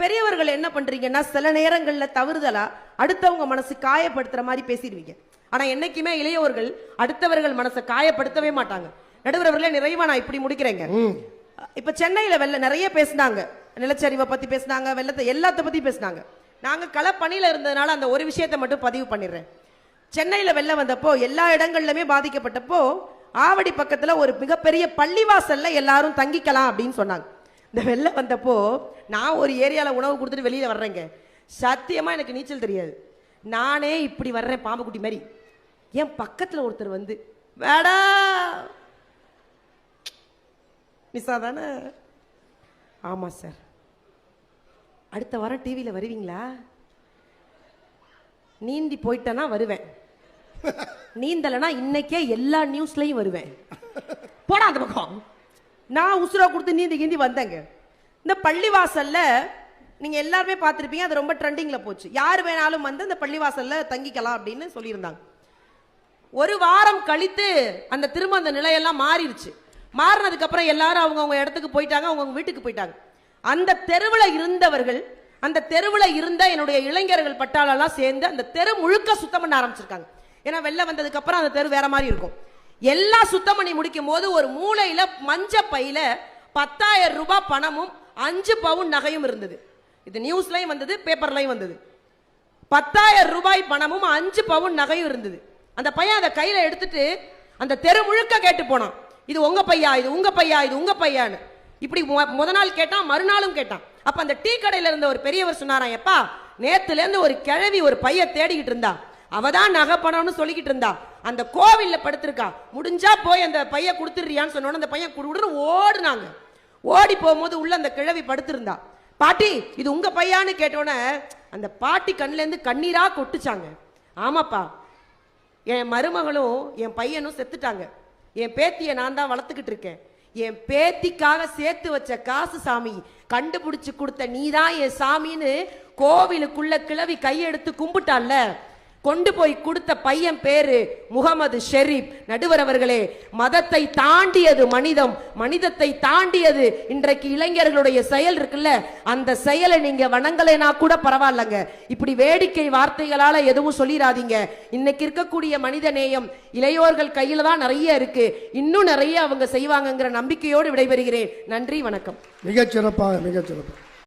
பெரியவர்கள் என்ன பண்றீங்கன்னா சில நேரங்கள்ல தவறுதலா அடுத்தவங்க மனசு காயப்படுத்துற மாதிரி பேசிடுவீங்க. ஆனா என்னைக்குமே இளையவர்கள் அடுத்தவர்கள் மனசை காயப்படுத்தவே மாட்டாங்க. நடுவர் அவர்களே நிறைவா நான் இப்படி முடிக்கிறேங்க. இப்ப சென்னையில வெள்ள நிறைய பேசினாங்க. நிலச்சரிவை பத்தி பேசினாங்க வெள்ளத்தை எல்லாத்த பத்தி பேசினாங்க. நாங்க களப்பணியில இருந்ததுனால அந்த ஒரு விஷயத்தை மட்டும் பதிவு பண்ணிடுறேன். சென்னையில வெள்ளம் வந்தப்போ எல்லா இடங்கள்லுமே பாதிக்கப்பட்டப்போ ஆவடி பக்கத்துல ஒரு மிகப்பெரிய பள்ளிவாசல்ல எல்லாரும் தங்கிக்கலாம் அப்படின்னு சொன்னாங்க. இந்த வெள்ளம் வந்தப்போ நான் ஒரு ஏரியாவில் உணவு கொடுத்துட்டு வெளியில் வர்றேங்க. சத்தியமாக எனக்கு நீச்சல் தெரியாது. நானே இப்படி வர்றேன் பாம்பு குட்டி மாதிரி என் பக்கத்தில் ஒருத்தர் வந்து வேடா! மிஸ்ஸா தானே ஆமாம் சார் அடுத்த வாரம் டிவியில் வருவீங்களா? நீந்தி போயிட்டேன்னா வருவேன். நீந்தலைன்னா இன்னைக்கே எல்லா நியூஸ்லையும் வருவேன். போடா அந்த பக்கம். நான் உசுரா கொடுத்து நீந்தி கிந்தி வந்தேங்க. இந்த பள்ளிவாசல்ல நீங்க எல்லாருமே பார்த்துருப்பீங்க அது ரொம்ப ட்ரெண்டிங்ல போச்சு. யார் வேணாலும் வந்து அந்த பள்ளிவாசல்ல தங்கிக்கலாம் அப்படின்னு சொல்லியிருந்தாங்க. ஒரு வாரம் கழித்து அந்த திரும்ப அந்த நிலையெல்லாம் மாறிடுச்சு. மாறினதுக்கு அப்புறம் எல்லாரும் அவங்கவுங்க இடத்துக்கு போயிட்டாங்க அவங்கவுங்க வீட்டுக்கு போயிட்டாங்க. அந்த தெருவில் இருந்தவர்கள் அந்த தெருவில் இருந்த என்னுடைய இளைஞர்கள் பட்டாளெல்லாம் சேர்ந்து அந்த தெரு முழுக்க சுத்தம் பண்ண ஆரம்பிச்சிருக்காங்க. ஏன்னா வெளில வந்ததுக்கு அப்புறம் அந்த தெரு வேற மாதிரி இருக்கும். எல்லாம் சுத்தம் பண்ணி முடிக்கும் போது ஒரு மூலையில மஞ்ச பையில பத்தாயிரம் ரூபாய் பணமும் அஞ்சு பவுன் நகையும் இருந்தது. இது நியூஸ்லயும் வந்தது பேப்பர்லயும் வந்தது. பத்தாயிரம் ரூபாய் பணமும் அஞ்சு பவுன் நகையும் இருந்தது. அந்த பையன் அதை கையில எடுத்துட்டு அந்த தெரு முழுக்க கேட்டு போனான். இது உங்க பையா இது உங்க பையா இது உங்க பையான்னு. இப்படி மொ- முத நாள் கேட்டான் மறுநாளும் கேட்டான். அப்ப அந்த டீ கடையில இருந்த ஒரு பெரியவர் சொன்னாராம் எப்பா நேத்துல இருந்து ஒரு கிழவி ஒரு பைய தேடிக்கிட்டு இருந்தா. அவ தான் நகை பணம்னு சொல்லிக்கிட்டு இருந்தா. அந்த கோவில்ல படுத்திருக்கா. முடிஞ்சா போய் அந்த பையன் கொடுத்துடுறியான்னு சொன்னோன்னு அந்த பையன் கொடுன்னு ஓடுனாங்க. ஓடி போகும்போது உள்ள அந்த கிழவி படுத்திருந்தா. பாட்டி இது உங்க பையான்னு கேட்டோன்னே அந்த பாட்டி கண்ணிலேருந்து கண்ணீராக கண்ணீரா கொட்டுச்சாங்க. ஆமாப்பா என் மருமகளும் என் பையனும் செத்துட்டாங்க. என் பேத்தியை நான் தான் வளர்த்துக்கிட்டு இருக்கேன். என் பேத்திக்காக சேர்த்து வச்ச காசு சாமி கண்டுபிடிச்சு கொடுத்த நீதான் என் சாமின்னு கோவிலுக்குள்ள கிளவி கையெடுத்து கும்பிட்டான்ல கொண்டு போய் கொடுத்த பையன் பேரு முகமது ஷெரீப். நடுவர் அவர்களே மதத்தை தாண்டியது மனிதம். மனிதத்தை தாண்டியது இன்றைக்கு இளைஞர்களுடைய செயல் இருக்குல்ல? அந்த செயலை நீங்க வணங்கலைனா கூட பரவாயில்லைங்க. இப்படி வேடிக்கை வார்த்தைகளால எதுவும் சொல்லிடாதீங்க இன்னைக்கு இருக்கக்கூடிய மனித நேயம் இளையோர்கள் கையில தான் நிறைய இருக்கு. இன்னும் நிறைய அவங்க செய்வாங்கங்கிற நம்பிக்கையோடு விடைபெறுகிறேன். நன்றி வணக்கம். மிகச்சிறப்பாக மிகச்சிறப்பாக.